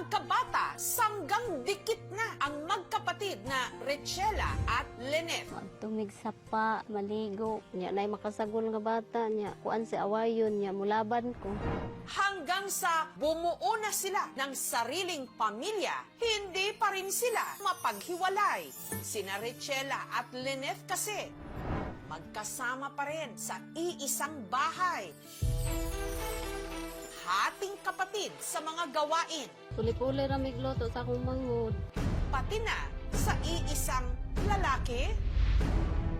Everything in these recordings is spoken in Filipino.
magkabata, sanggang dikit na ang magkapatid na Richella at Lynette. Tumig sa pa, maligo. Nya nay makasagol nga bata niya. Kuan si awayon niya mulaban ko. Hanggang sa bumuo na sila ng sariling pamilya, hindi pa rin sila mapaghiwalay. Sina Richella at Lynette kasi magkasama pa rin sa iisang bahay. Hating kapatid sa mga gawain, Puli-puli ra migluto sa akong mangod. pati na sa iisang lalaki.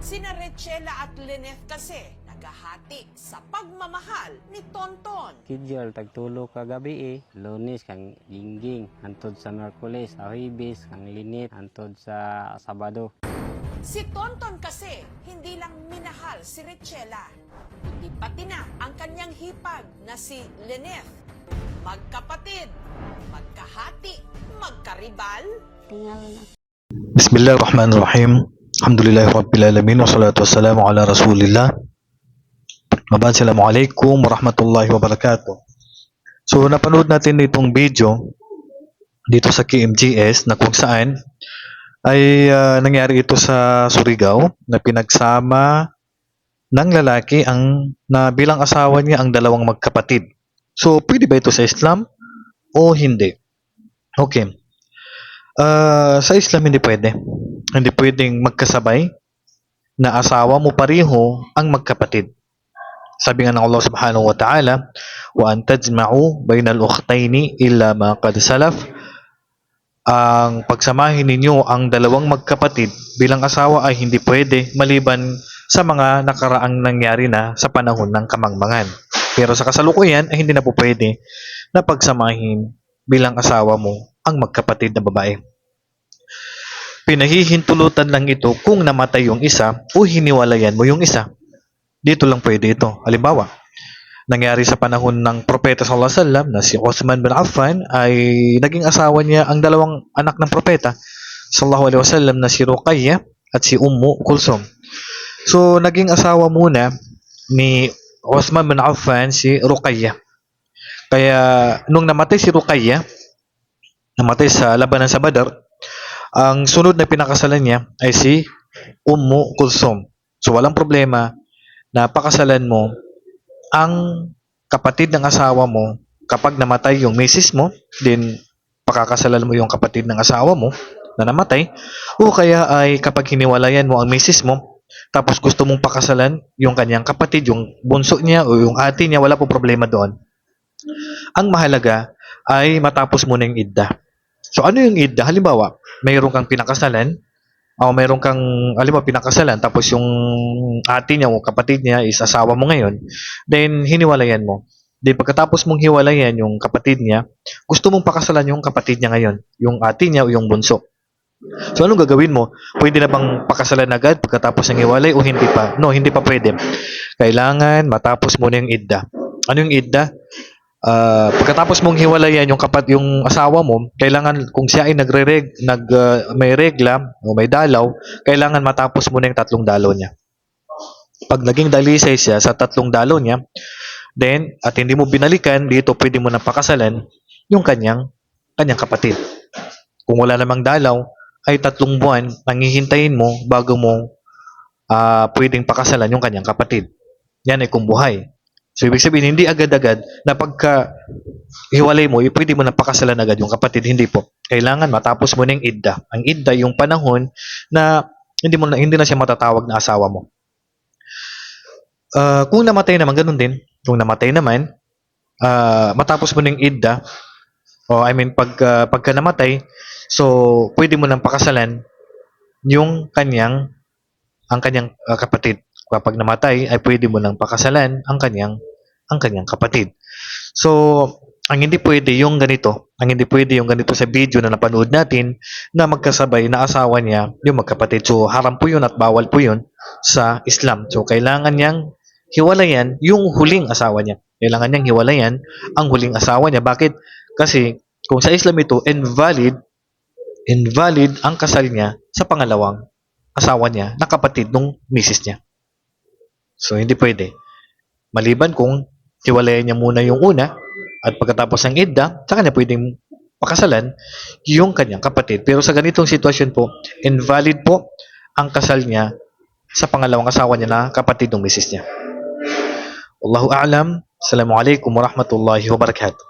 Sina Richella at Lynette kasi naghahati sa pagmamahal ni Tonton. Kidyol, tagtulo ka gabi eh. Lunes, kang gingging. Antod sa Merkulis, sa Huibis, kang linit. Antod sa Sabado. Si Tonton kasi hindi lang minahal si Richella, kundi pati na ang kanyang hipag na si Lynette. Magkapatid, magkahati, magkaribal? Bismillahirrahmanirrahim. Alhamdulillah Rabbil Alamin wa salatu wassalamu ala Rasulillah. Maban salamu alaikum wa. So napanood natin itong video dito sa KMGS na kung saan ay uh, nangyari ito sa Surigao na pinagsama ng lalaki ang na bilang asawa niya ang dalawang magkapatid. So, pwede ba ito sa Islam o hindi? Okay. Ah, sa Islam hindi pwede. Hindi pwedeng magkasabay na asawa mo pareho ang magkapatid. Sabi nga ng Allah Subhanahu wa Ta'ala, wa an tajma'u bainal ukhtaini illa ma qad salaf. Ang pagsamahin ninyo ang dalawang magkapatid bilang asawa ay hindi pwede maliban sa mga nakaraang nangyari na sa panahon ng kamangmangan. Pero sa kasalukuyan ay hindi na po pwede na pagsamahin bilang asawa mo ang magkapatid na babae. Pinahihintulutan lang ito kung namatay yung isa o hiniwalayan mo yung isa. Dito lang pwede ito. Halimbawa, nangyari sa panahon ng propeta sallallahu alaihi wasallam na si Uthman bin Affan ay naging asawa niya ang dalawang anak ng propeta sallallahu alaihi wasallam na si Ruqayyah at si Ummu Kulsum. So, naging asawa muna ni Uthman bin Affan si Ruqayyah. Kaya nung namatay si Ruqayyah, namatay sa labanan sa Badar, ang sunod na pinakasalan niya ay si Ummu Kulsum. So walang problema na pakasalan mo ang kapatid ng asawa mo kapag namatay yung misis mo, then pakakasalan mo yung kapatid ng asawa mo na namatay, o kaya ay kapag hiniwalayan mo ang misis mo, tapos gusto mong pakasalan yung kanyang kapatid, yung bunso niya o yung ate niya, wala po problema doon. Ang mahalaga ay matapos mo na yung idda. So ano yung idda? Halimbawa, mayroon kang pinakasalan, o mayroon kang, halimbawa, pinakasalan, tapos yung ate niya o kapatid niya is asawa mo ngayon, then hiniwalayan mo. Then pagkatapos mong hiwalayan yung kapatid niya, gusto mong pakasalan yung kapatid niya ngayon, yung ate niya o yung bunso. So anong gagawin mo? Pwede na bang pakasalan agad pagkatapos ng hiwalay o hindi pa? No, hindi pa pwede. Kailangan matapos muna yung idda. Ano yung idda? Ah, pagkatapos mong hiwalayan yung kapat yung asawa mo, kailangan kung siya ay nagre nag ah, may regla o may dalaw, kailangan matapos muna yung tatlong dalaw niya. Pag naging dalisay siya sa tatlong dalaw niya, then at hindi mo binalikan, dito pwede mo na pakasalan yung kanyang kanyang kapatid. Kung wala namang dalaw, ay tatlong buwan ang hihintayin mo bago mo ah, pwedeng pakasalan yung kanyang kapatid. Yan ay kung buhay. So, ibig sabihin, hindi agad-agad na pagka hiwalay mo, pwede mo na pakasalan agad yung kapatid. Hindi po. Kailangan matapos mo na yung idda. Ang idda, yung panahon na hindi mo na, hindi na siya matatawag na asawa mo. Ah, kung namatay naman, ganun din. Kung namatay naman, ah, matapos mo na yung idda, o I mean, pag, ah, pagka namatay, so, pwede mo nang pakasalan yung kanyang, ang kanyang ah, kapatid kapag namatay ay pwede mo nang pakasalan ang kanyang ang kanyang kapatid. So, ang hindi pwede yung ganito, ang hindi pwede yung ganito sa video na napanood natin na magkasabay na asawa niya yung magkapatid. So, haram po yun at bawal po yun sa Islam. So, kailangan niyang hiwalayan yung huling asawa niya. Kailangan niyang hiwalayan ang huling asawa niya. Bakit? Kasi kung sa Islam ito, invalid, invalid ang kasal niya sa pangalawang asawa niya na kapatid nung misis niya. So, hindi pwede. Maliban kung hiwalayan niya muna yung una at pagkatapos ng idda, saka niya pwedeng pakasalan yung kanyang kapatid. Pero sa ganitong sitwasyon po, invalid po ang kasal niya sa pangalawang asawa niya na kapatid ng misis niya. Wallahu a'lam. Assalamualaikum warahmatullahi wabarakatuh.